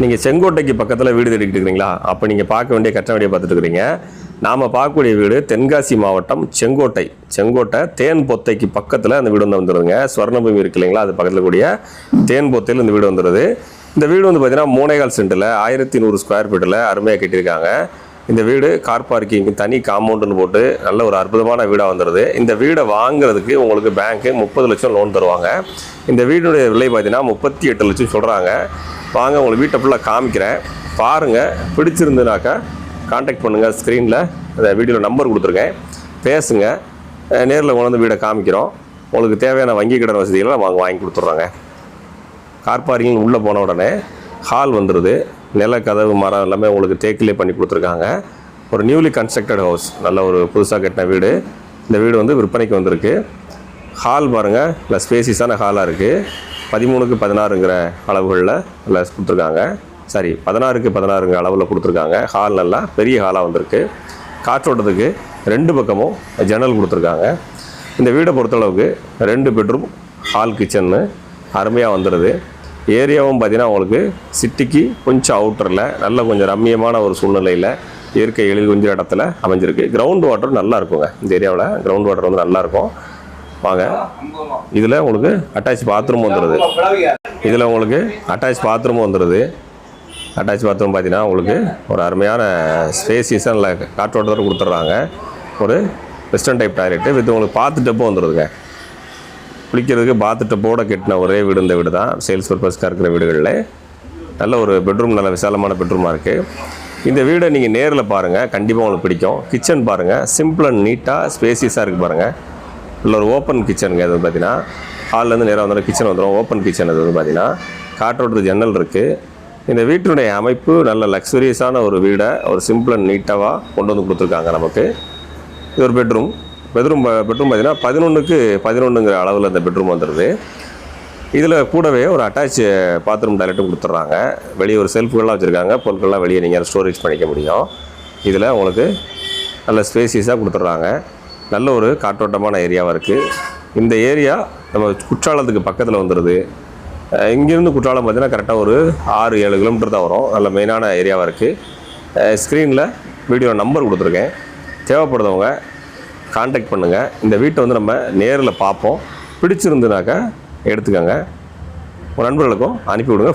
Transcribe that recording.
நீங்கள் செங்கோட்டைக்கு பக்கத்தில் வீடு தேடிக்கிட்டு இருக்கிறீங்களா? அப்போ நீங்கள் பார்க்க வேண்டிய கட்ட வேண்டிய பார்த்துட்டு இருக்கிறீங்க. நாம் பார்க்கக்கூடிய வீடு தென்காசி மாவட்டம் செங்கோட்டை. செங்கோட்டை தேன் பொத்தைக்கு பக்கத்தில் அந்த வீடு வந்து வந்துடுதுங்க ஸ்வர்ணபூமி இருக்கு இல்லைங்களா? அது பக்கத்தில் கூடிய தேன் பொத்தையில் இந்த வீடு வந்துடுது இந்த வீடு வந்து பார்த்தீங்கன்னா மூணேகால் சென்டில் ஆயிரத்தி நூறு ஸ்கொயர் ஃபீட்டில் அருமையாக கட்டியிருக்காங்க. இந்த வீடு கார் பார்க்கிங் தனி காம்பவுண்டுன்னு போட்டு நல்ல ஒரு அற்புதமான வீடாக வந்துடுது இந்த வீடை வாங்குறதுக்கு உங்களுக்கு பேங்க்கு முப்பது லட்சம் லோன் தருவாங்க. இந்த வீடுடைய விலை பார்த்தீங்கன்னா முப்பத்தி எட்டு லட்சம் சொல்கிறாங்க வாங்க உங்களுக்கு வீட்டை ஃபுல்லாக காமிக்கிறேன். பாருங்கள் பிடிச்சிருந்துனாக்கா காண்டாக்ட் பண்ணுங்கள் ஸ்க்ரீனில் அந்த வீடியோவில் நம்பர் கொடுத்துருக்கேன். பேசுங்க நேரில் கொண்டு வீடை காமிக்கிறோம். உங்களுக்கு தேவையான வங்கி கடன் வசதிகளை வாங்க வாங்கி கொடுத்துட்றோங்க கார் பார்க்கிங் உள்ளே போன உடனே ஹால் வந்துடுது நில கதவு மரம் எல்லாமே உங்களுக்கு தேக்கிலே பண்ணி கொடுத்துருக்காங்க. ஒரு நியூலி கன்ஸ்ட்ரக்டட் ஹவுஸ் நல்ல ஒரு புதுசாக கட்டின வீடு. இந்த வீடு வந்து விற்பனைக்கு வந்திருக்கு. ஹால் பாருங்கள் நல்ல ஸ்பேசிஸான ஹாலாக இருக்குது பதிமூணுக்கு பதினாறுங்கிற அளவுகளில் நல்லா கொடுத்துருக்காங்க. சாரி பதினாறுக்கு பதினாறுங்க அளவில் கொடுத்துருக்காங்க. ஹால் நல்லா பெரிய ஹாலாக வந்திருக்கு. காற்றோட்டத்துக்கு ரெண்டு பக்கமும் ஜன்னல் கொடுத்துருக்காங்க. இந்த வீடை பொறுத்தளவுக்கு ரெண்டு பெட்ரூம் ஹால் கிச்சன்னு அருமையாக வந்துடுது ஏரியாவும் பார்த்தீங்கன்னா உங்களுக்கு சிட்டிக்கு கொஞ்சம் அவுட்டரில் நல்ல கொஞ்சம் ரம்மியமான ஒரு சூழ்நிலையில் இயற்கை எழில் கொஞ்சம் இடத்துல அமைஞ்சிருக்கு. கிரவுண்ட் வாட்டர் நல்லா இருக்குங்க. இந்த ஏரியாவில் கிரவுண்ட் வாட்டர் வந்து நல்லாயிருக்கும் வாங்க. இதில் உங்களுக்கு அட்டாச் பாத்ரூம் வந்துடுது இதில் உங்களுக்கு அட்டாச் பாத்ரூம் வந்துடுது அட்டாச் பாத்ரூம் பார்த்தீங்கன்னா உங்களுக்கு ஒரு அருமையான ஸ்பேசியஸாக சீசனில் காற்றோட்டத்தோடு கொடுத்துட்றாங்க ஒரு வெஸ்டர்ன் டைப் டாய்லெட்டு வித் உங்களுக்கு பார்த்து டப்பும் வந்துடுதுங்க குளிக்கிறதுக்கு பாத்துட்டு போட கட்டின ஒரே வீடு இந்த வீடு தான். சேல்ஸ் பர்பஸ்க்காக இருக்கிற வீடுகளில். நல்ல ஒரு பெட்ரூம் நல்ல விசாலமான பெட்ரூமாக இருக்குது இந்த வீடை நீங்கள் நேரில் பாருங்கள் கண்டிப்பாக உங்களுக்கு பிடிக்கும். கிச்சன் பாருங்கள் சிம்பிள் அண்ட் நீட்டாக ஸ்பேசியஸாக இருக்குது பாருங்கள் உள்ள ஒரு ஓப்பன் கிச்சனுங்க இது பார்த்தீங்கன்னா ஹால்லேருந்து நேராக வந்துடும் கிச்சன் வந்துடும் ஓப்பன் கிச்சன் இது வந்து பார்த்தீங்கன்னா காற்றோட்டத்து ஜன்னல் இருக்குது இந்த வீட்டினுடைய அமைப்பு நல்ல லக்ஸுரியஸான ஒரு வீடை ஒரு சிம்பிள் அண்ட் நீட்டாக கொண்டு வந்து கொடுத்துருக்காங்க நமக்கு. இது ஒரு பெட்ரூம் பெட்ரூம் பெட்ரூம் பார்த்தீங்கன்னா பதினொன்றுக்கு பதினொன்றுங்கிற அளவில் அந்த பெட்ரூம் வந்துடுது இதில் கூடவே ஒரு அட்டாச் பாத்ரூம் டாய்லெட்டும் கொடுத்துட்றாங்க. வெளியே ஒரு செல்ஃபுகள்லாம் வச்சுருக்காங்க. பொருட்கள்லாம் வெளியே நீங்கள் ஸ்டோரேஜ் பண்ணிக்க முடியும். இதில் உங்களுக்கு நல்ல ஸ்பேசியஸாக கொடுத்துட்றாங்க. நல்ல ஒரு காற்றோட்டமான ஏரியாவாக இருக்குது இந்த ஏரியா நம்ம குற்றாலத்துக்கு பக்கத்தில் வந்துடுது இங்கேருந்து குற்றாலம் பார்த்தீங்கன்னா கரெக்டாக ஒரு ஆறு ஏழு கிலோமீட்டர் தான் வரும். நல்ல மெயினான ஏரியாவாக இருக்குது ஸ்க்ரீனில் வீடியோ நம்பர் கொடுத்துருக்கேன். தேவைப்படுறவங்க காண்டாக்ட் பண்ணுங்கள் இந்த வீட்டை வந்து நம்ம நேரில் பார்ப்போம். பிடிச்சிருந்துனாக்கா எடுத்துக்கோங்க. உங்கள் நண்பர்களுக்கும் அனுப்பி விடுங்க. ஃபாலோ